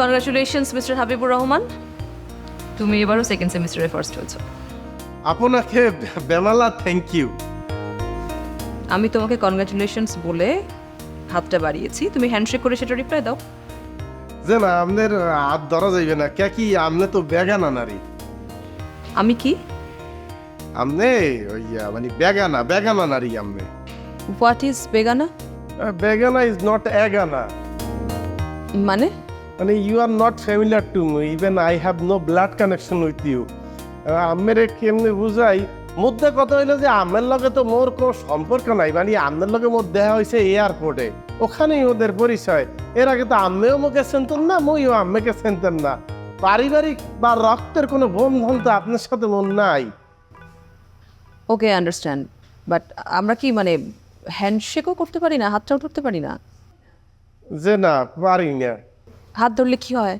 Congratulations mister Habibur Rahman তুমি এবারও second সেমিস্টারে ফার্স্ট হয়েছো। আপনাকে বেমালা থ্যাংক ইউ আমি তোমাকে কনগ্রাচুলেশনস বলে হাতটা বাড়িয়েছি। তুমি হ্যান্ডশেক করে সেটা রিপ্লাই দাও। যে না আপনার হাত ধরা যাইবে না। কে কি আপনি তো বেগানা নারী। আমি কি? আপনি ওই মানে বেগানা বেগানা নারী আপনি। হোয়াট ইজ বেগানা? বেগানা ইজ নট এগানা। মানে? মানে you are not familiar to me even I have no blood connection with you আমের কেমনি বুঝাই? মধ্যে কথা হইল যে আমের লগে তো মোর কোনো সম্পর্ক নাই মানে আমের লগে মোর দেখা হয়েছে এয়ারপোর্টে ওখানেই ওদের পরিচয়। এর আগে তো আম্মেও মোকে চিনতেন না মইও আম্মেকে চিনতেন না। পারিবারিক বা রক্তের কোনো বন্ধন তো আপনার সাথে মন নাই। ওকে আন্ডারস্ট্যান্ড বাট আমরা কি মানে হ্যান্ডশেকও করতে পারি না হাতটাও ধরতে পারি না? যে না পারি না। হাত ধরলে কি হয়?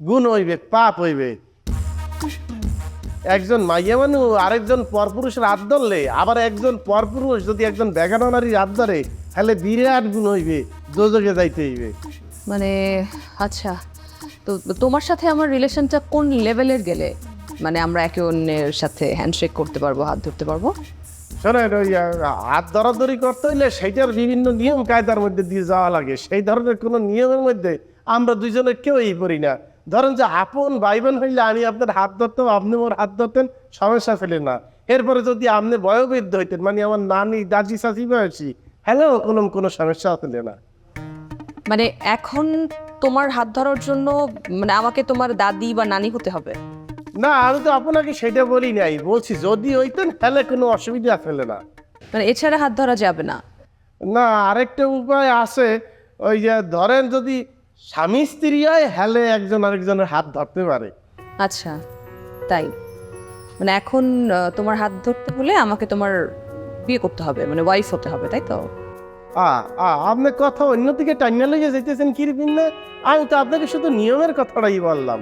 গুণ হইবে পাপ হইবে। একজন মাইয়া মানুষ আরেকজন পরপুরুষের হাত ধরলে আবার একজন পরপুরুষ যদি একজন বেগানা নারীর হাত ধরে তাহলে বিরাট গুণ হইবে যোজকে যাইতে হইবে। মানে আচ্ছা তো তোমার সাথে আমার রিলেশনটা কোন লেভেলের গেলে? মানে আমরা একে অন্যের সাথে হ্যান্ডশেক করতে পারব হাত ধরতে পারব? শোনেন ওই হাত ধরাধরি করতে হইলে সেইটার বিভিন্ন নিয়ম কায়দার মধ্যে দিয়ে যাওয়া লাগে। সেই ধরনের কোনো নিয়মের মধ্যে আমরা দুইজনে কেউই পড়ি না। ধরেন যে আপন ভাই বোন হইলে আমি আপনার হাত ধরতাম আপনি মোর হাত ধরতেন সমস্যা ফেলে না। এরপরে যদি আপনি বয়োবৃদ্ধ হইতেন মানে আমার নানি দাদি চাচি বয়সী হ্যালো কোনো কোনো সমস্যা ফেলে না। মানে এখন তোমার হাত ধরার জন্য মানে আমাকে তোমার দাদি বা নানি হতে হবে? না আমি তো আপনাকে সেটা বলি নাই। বলছি যদি হইতেন তাহলে কোনো অসুবিধা ফেলে না। মানে এছাড়া হাত ধরা যাবে না। না আরেকটা উপায় আছে। ওই যে ধরেন যদি স্বামী স্ত্রী হয় হেলে একজন আরেকজনের হাত ধরতে পারে। আচ্ছা তাই। মানে এখন আহ, তোমার হাত ধরতে হলে আমাকে তোমার বিয়ে করতে হবে মানে ওয়াইফ হতে হবে তাই তো? আ আ আপনি কথা অন্যদিকে টাইনা লেগে যেতেছেন কিরবিন না আমি তো আপনাকে শুধু নিয়মের কথাটাই বললাম।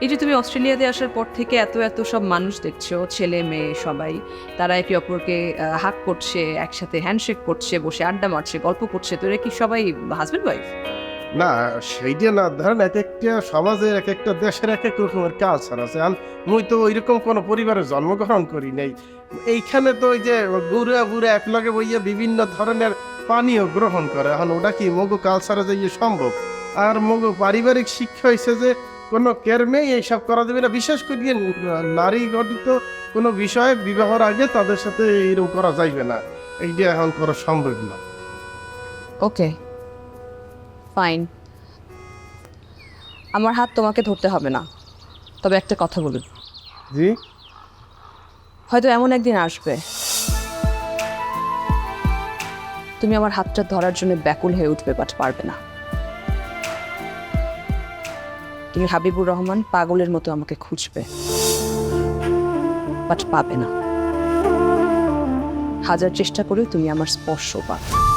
এই যে তুমি অস্ট্রেলিয়াতে আসার পর থেকে এত এত সব মানুষ দেখছ ছেলে মেয়ে সবাই তারা একে অপরকে আহ, হাক করছে একসাথে হ্যান্ডশেক করছে বসে আড্ডা মারছে গল্প করছে তো এরা কি সবাই হাজবেন্ড ওয়াইফ না, সেইটা না, ধরেন এক একটা সমাজের এক একটা দেশের এক এক রকমের কালচার আছে। আর মুই তো ওইরকম কোনো পরিবারে জন্মগ্রহণ করি নাই। এইখানে তো ওই যে বুড়া বুড়া একলগে বইয়ে বিভিন্ন ধরনের পানীয় গ্রহণ করে। এখন ওটা কি মগু কালচারে যাইয়ে সম্ভব? আর মগু পারিবারিক শিক্ষা হয়েছে যে কোনো কেরমেই এইসব করা যাবে না। বিশেষ করে নারী গঠিত কোনো বিষয়ে বিবাহর আগে তাদের সাথে এরকম করা যাইবে না। এইটা এখন করা সম্ভব না। ওকে ফাইন আমার হাত তোমাকে ধরতে হবে না। তবে একটা কথা বলুন। জি? হয়তো এমন একদিন আসবে। তুমি আমার হাতটা ধরার জন্য ব্যাকুল হয়ে উঠবে বাট পারবে না। তুমি হাবিবুর রহমান পাগলের মতো আমাকে খুঁজবে বাট পাবে না। হাজার চেষ্টা করেও তুমি আমার স্পর্শ পাবে।